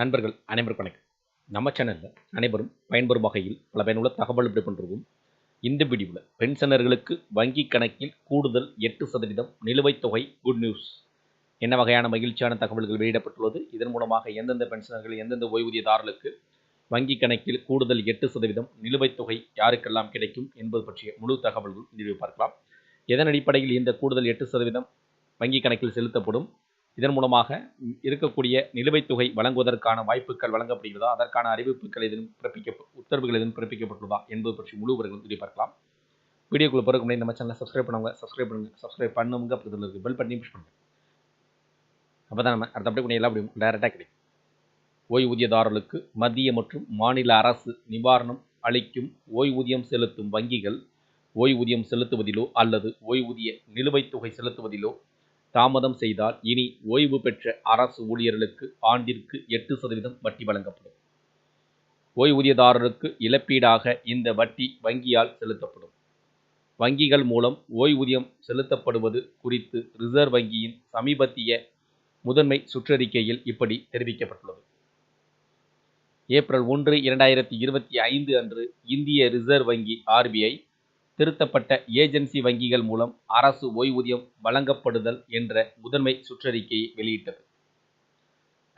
நண்பர்கள் அனைவருக்கும் வணக்கம். நம்ம சேனலில் அனைவரும் பயன்பெறும் வகையில் பல பயனுள்ள தகவல் இப்படி பண்ணுறோம் இந்த வீடியோவில் பென்ஷனர்களுக்கு வங்கி கணக்கில் கூடுதல் எட்டு சதவீதம் நிலுவைத் தொகை குட் நியூஸ் என்ன வகையான மகிழ்ச்சியான தகவல்கள் வெளியிடப்பட்டுள்ளது? இதன் மூலமாக எந்தெந்த பென்ஷனர்கள் எந்தெந்த ஓய்வூதியதாரர்களுக்கு வங்கி கணக்கில் கூடுதல் எட்டு சதவீதம் நிலுவைத் தொகை யாருக்கெல்லாம் கிடைக்கும் என்பது பற்றிய முழு தகவல்கள் இந்த பார்க்கலாம். எதன் அடிப்படையில் இந்த கூடுதல் எட்டு சதவீதம் வங்கி கணக்கில் செலுத்தப்படும்? இதன் மூலமாக இருக்கக்கூடிய நிலுவைத் தொகை வழங்குவதற்கான வாய்ப்புகள் வழங்கப்படுகிறதா? அதற்கான அறிவிப்புகள் எதுவும் பிறப்பிக்க உத்தரவுகள் எதுவும் பிறப்பிக்கப்பட்டுள்ளதா என்பது பற்றி முழு விவரங்கள் தெரிய பார்க்கலாம். வீடியோக்குள்ள பிறகு முன்னாடி நம்ம சேனலை சப்ஸ்கிரைப் பண்ணுவாங்க சப்ஸ்கிரைப் பண்ணுங்க. சப்ஸ்கிரைப் பண்ணுங்க பக்கத்தில் இருக்கு பெல் பண்ணி புஷ் பண்ணுங்க. அப்போ தான் நம்ம அடுத்தபடி அப்படி எல்லாம் முடியும் டைரெக்டாக கிடைக்கும். ஓய்வூதியதாரர்களுக்கு மத்திய மற்றும் மாநில அரசு நிவாரணம் அளிக்கும் ஓய்வூதியம் செலுத்தும் வங்கிகள் ஓய்வூதியம் செலுத்துவதிலோ அல்லது ஓய்வூதிய நிலுவைத் தொகை செலுத்துவதிலோ தாமதம் செய்தால் இனி ஓய்வு பெற்ற அரசு ஊழியர்களுக்கு ஆண்டிற்கு எட்டு சதவீதம் வட்டி வழங்கப்படும். ஓய்வூதியதாரருக்கு இழப்பீடாக இந்த வட்டி வங்கியால் செலுத்தப்படும். வங்கிகள் மூலம் ஓய்வூதியம் செலுத்தப்படுவது குறித்து ரிசர்வ் வங்கியின் சமீபத்திய முதன்மை சுற்றறிக்கையில் இப்படி தெரிவிக்கப்பட்டுள்ளது. ஏப்ரல் ஒன்று இரண்டாயிரத்தி இருபத்தி ஐந்து அன்று இந்திய ரிசர்வ் வங்கி ஆர்பிஐ திருத்தப்பட்ட ஏஜென்சி வங்கிகள் மூலம் அரசு ஓய்வூதியம் வழங்கப்படுதல் என்ற முதன்மை சுற்றறிக்கையை வெளியிட்டது.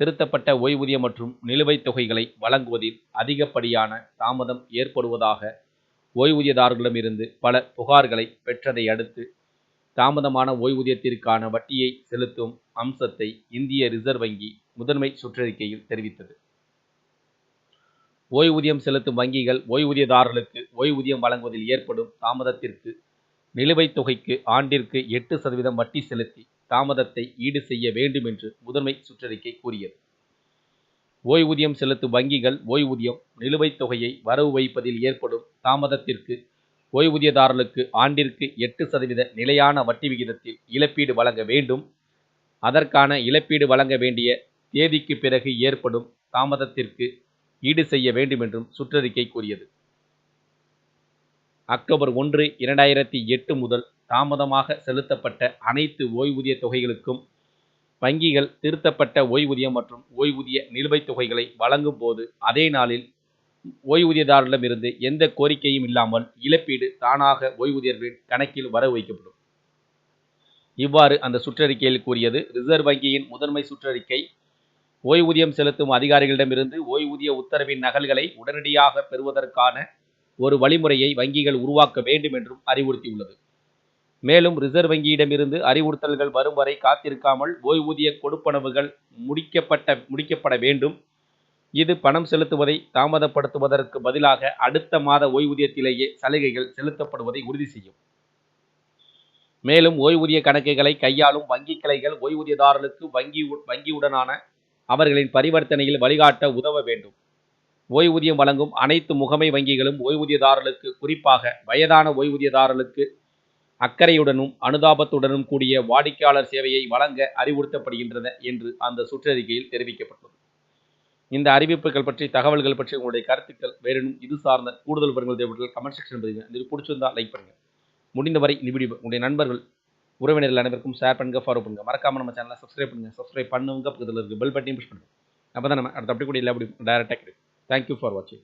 திருத்தப்பட்ட ஓய்வூதியம் மற்றும் நிலுவைத் தொகைகளை வழங்குவதில் அதிகப்படியான தாமதம் ஏற்படுவதாக ஓய்வூதியதாரர்களிடமிருந்து பல புகார்களை பெற்றதை அடுத்து தாமதமான ஓய்வூதியத்திற்கான வட்டியை செலுத்தும் அம்சத்தை இந்திய ரிசர்வ் வங்கி முதன்மை சுற்றறிக்கையில் தெரிவித்தது. ஓய்வூதியம் செலுத்தும் வங்கிகள் ஓய்வூதியதாரர்களுக்கு ஓய்வூதியம் வழங்குவதில் ஏற்படும் தாமதத்திற்கு நிலுவைத் தொகைக்கு ஆண்டிற்கு எட்டு சதவீதம் வட்டி செலுத்தி தாமதத்தை ஈடு செய்ய வேண்டும் என்று முதன்மை சுற்றறிக்கை கூறியது. ஓய்வூதியம் செலுத்தும் வங்கிகள் ஓய்வூதியம் நிலுவைத் தொகையை வரவு வைப்பதில் ஏற்படும் தாமதத்திற்கு ஓய்வூதியதாரர்களுக்கு ஆண்டிற்கு எட்டு சதவீத நிலையான வட்டி விகிதத்தில் இழப்பீடு வழங்க வேண்டும். அதற்கான இழப்பீடு வழங்க வேண்டிய தேதிக்கு பிறகு ஏற்படும் தாமதத்திற்கு ஈடு செய்ய வேண்டும் என்றும் சுற்றறிக்கை கூறியது அக்டோபர் ஒன்று இரண்டாயிரத்தி எட்டு முதல் தாமதமாக செலுத்தப்பட்ட அனைத்து ஓய்வூதிய தொகைகளுக்கும் வங்கிகள் திருத்தப்பட்ட ஓய்வூதியம் மற்றும் ஓய்வூதிய நிலுவைத் தொகைகளை வழங்கும் போது அதே நாளில் ஓய்வூதியதாரரிடமிருந்து எந்த கோரிக்கையும் இல்லாமல் இழப்பீடு தானாக ஓய்வூதியர்களின் கணக்கில் வர வைக்கப்படும். இவ்வாறு அந்த சுற்றறிக்கையில் கூறியது ரிசர்வ் வங்கியின் முதன்மை சுற்றறிக்கை ஓய்வூதியம் செலுத்தும் அதிகாரிகளிடமிருந்து ஓய்வூதிய உத்தரவின் நகல்களை உடனடியாக பெறுவதற்கான ஒரு வழிமுறையை வங்கிகள் உருவாக்க வேண்டும் என்றும் அறிவுறுத்தியுள்ளது. மேலும் ரிசர்வ் வங்கியிடமிருந்து அறிவுறுத்தல்கள் வரும் வரை காத்திருக்காமல் ஓய்வூதிய கொடுப்பனவுகள் முடிக்கப்பட்ட முடிக்கப்பட வேண்டும். இது பணம் செலுத்துவதை தாமதப்படுத்துவதற்கு பதிலாக அடுத்த மாத ஓய்வூதியத்திலேயே சலுகைகள் செலுத்தப்படுவதை உறுதி செய்யும். மேலும் ஓய்வூதிய கணக்குகளை கையாளும் வங்கி கிளைகள் ஓய்வூதியதாரர்களுக்கு வங்கி வங்கியுடனான அவர்களின் பரிவர்த்தனையில் வழிகாட்ட உதவ வேண்டும். ஓய்வூதியம் வழங்கும் அனைத்து முகமை வங்கிகளும் ஓய்வூதியதாரர்களுக்கு குறிப்பாக வயதான ஓய்வூதியதாரர்களுக்கு அக்கறையுடனும் அனுதாபத்துடனும் கூடிய வாடிக்கையாளர் சேவையை வழங்க அறிவுறுத்தப்படுகின்றன என்று அந்த சுற்றறிக்கையில் தெரிவிக்கப்பட்டுள்ளது. இந்த அறிவிப்புகள் பற்றி தகவல்கள் பற்றி உங்களுடைய கருத்துக்கள் வேறெனும் இது சார்ந்த கூடுதல் விவரங்கள் தேவைப்பட்டால் கமெண்ட் செக்ஷன் பதிவு இது பிடிச்சிருந்தா லைக் பண்ணுங்கள் முடிந்தவரை இந்த வீடியோ உங்களுடைய நண்பர்கள் உறவினர்கள் அனைவருக்கும் ஷேர் பண்ணுங்க ஃபாலோ பண்ணுங்கள் மறக்காம நம்ம சேனலை சப்ஸ்கிரைப் பண்ணுங்கள் சப்ஸ்கிரைப் பண்ணுங்க பக்கத்தில் இருக்குது பெல் பட்டியும் புஷ் பண்ணுங்கள் அப்போ தான் நம்ம அடுத்த அப்படி கூட இல்லை அப்படி டேரெக்டாக கிடைக்கும். தேங்க்யூ ஃபார் வாட்சிங்